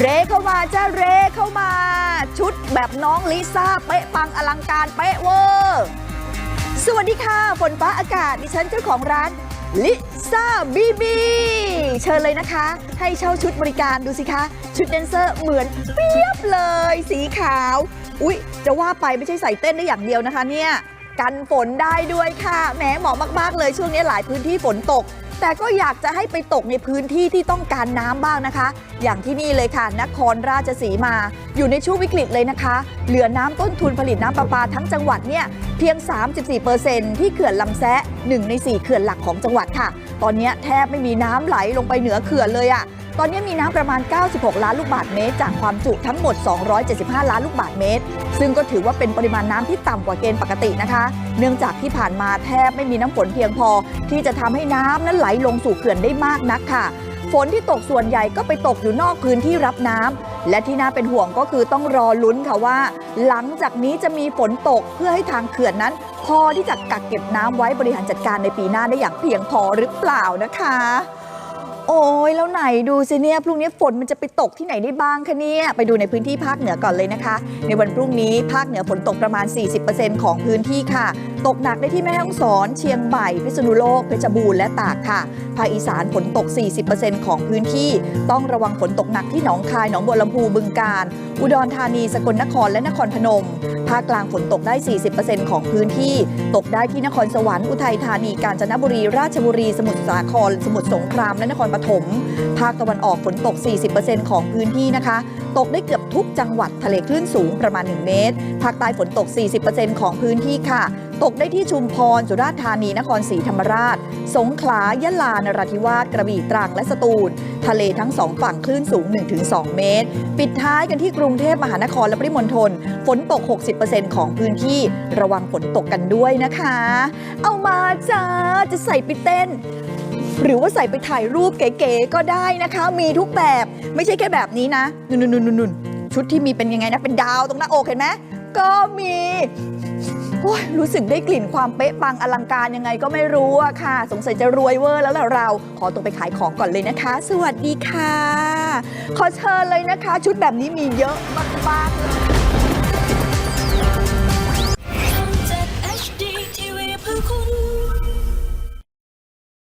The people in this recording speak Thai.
เรเข้ามาจ้าเรเข้ามา ชุดแบบน้องลิซ่าเป๊ะปังอลังการเป๊ะเวอร์สวัสดีค่ะ ฝนฟ้าอากาศดิฉันเจ้าของร้านลิซ่าบีบีเชิญเลยนะคะ ให้เช่าชุดบริการดูสิคะ ชุดแดนเซอร์เหมือนเปียบเลย สีขาว อุ๊ย จะว่าไปไม่ใช่ใส่เต้นได้อย่างเดียวนะคะเนี่ย กันฝนได้ด้วยค่ะแหมเหมาะมาก ๆ เลยช่วงนี้หลายพื้นที่ฝนตก แต่ก็อยากจะให้ไปตกในพื้นที่ที่ต้องการน้ำบ้างนะคะ อย่างที่นี่เลยค่ะนครราชสีมา อยู่ในช่วงวิกฤตเลยนะคะ เหลือน้ำต้นทุนผลิตน้ำประปาทั้งจังหวัดเนี่ยเพียง 34%ที่เขื่อนลำแซะ1ใน 4 เขื่อนหลักของจังหวัดค่ะ ตอนนี้แทบไม่มีน้ำไหลลงไปเหนือเขื่อนเลยอะตอนนี้มีน้ำประมาณ 96 ล้านลูกบาศก์เมตร จากความจุทั้งหมด 275 ล้านลูกบาศก์เมตร ซึ่งก็ถือว่าเป็นปริมาณน้ำที่ต่ำกว่าเกณฑ์ปกตินะคะ เนื่องจากที่ผ่านมาแทบไม่มีน้ำฝนเพียงพอ ที่จะทำให้น้ำนั้นไหลลงสู่เขื่อนได้มากนักค่ะ ฝนที่ตกส่วนใหญ่ก็ไปตกอยู่นอกพื้นที่รับน้ำและที่น่าเป็นห่วงก็คือต้องรอลุ้นค่ะว่า หลังจากนี้จะมีฝนตกเพื่อให้ทางเขื่อนนั้น พอที่จะกักเก็บน้ำไว้บริหารจัดการในปีหน้าได้อย่างเพียงพอหรือเปล่านะคะ โอ้ยแล้วไหนดูสิเนี่ยพรุ่งนี้ฝนมันจะไปตกที่ไหนได้บ้างคะเนี่ยไปดูในพื้นที่ภาคเหนือก่อนเลยนะคะ ในวันพรุ่งนี้ภาคเหนือฝนตกประมาณ 40%ของพื้นที่ค่ะ ตกหนักได้ที่แม่ฮ่องสอน เชียงใหม่พิษณุโลกเพชรบูรณ์และตากค่ะ ภาคอีสานฝนตก 40%ของพื้นที่ ต้องระวังฝนตกหนักที่หนองคายหนองบัวลำพูบึงกาฬอุดรธานีสกลนครและนครพนม ภาคกลางฝนตกได้ 40%ของพื้นที่ ตกได้ที่นครสวรรค์อุทัยธานีกาญจนบุรีราชบุรี สมุทรสาคร สมุทรสงครามและนครปฐมภาคตะวันออกฝนตก 40%ของพื้นที่นะคะ ตกได้เกือบทุกจังหวัดทะเลคลื่นสูงประมาณ 1 เมตร ภาคใต้ฝนตก 40%ของพื้นที่ค่ะ ตกได้ที่ชุมพร สุราษฎร์ธานี นครศรีธรรมราช สงขลา ยะลา นราธิวาส กระบี่ ตรัง และสตูล ทะเลทั้งสองฝั่งคลื่นสูง 1-2 เมตร ปิดท้ายกันที่กรุงเทพมหานครและปริมณฑล ฝนตก 60%ของพื้นที่ ระวังฝนตกกันด้วยนะคะ เอามาจ้า จะใส่ไปเต้น หรือว่าใส่ไปถ่ายรูปเก๋ๆก็ได้นะคะ มีทุกแบบไม่ใช่แค่แบบนี้นะนุ่นๆๆๆชุดที่มีเป็นยังไงนะ เป็นดาวตรงหน้าอกเห็นไหมก็มีโอ้ยรู้สึกได้กลิ่นความเป๊ะปังอลังการยังไงก็ไม่รู้อะค่ะ สงสัยจะรวยเวอร์แล้วล่ะเรา ขอตัวไปขายของก่อนเลยนะคะ สวัสดีค่ะ ขอเชิญเลยนะคะ ชุดแบบนี้มีเยอะมากๆเลย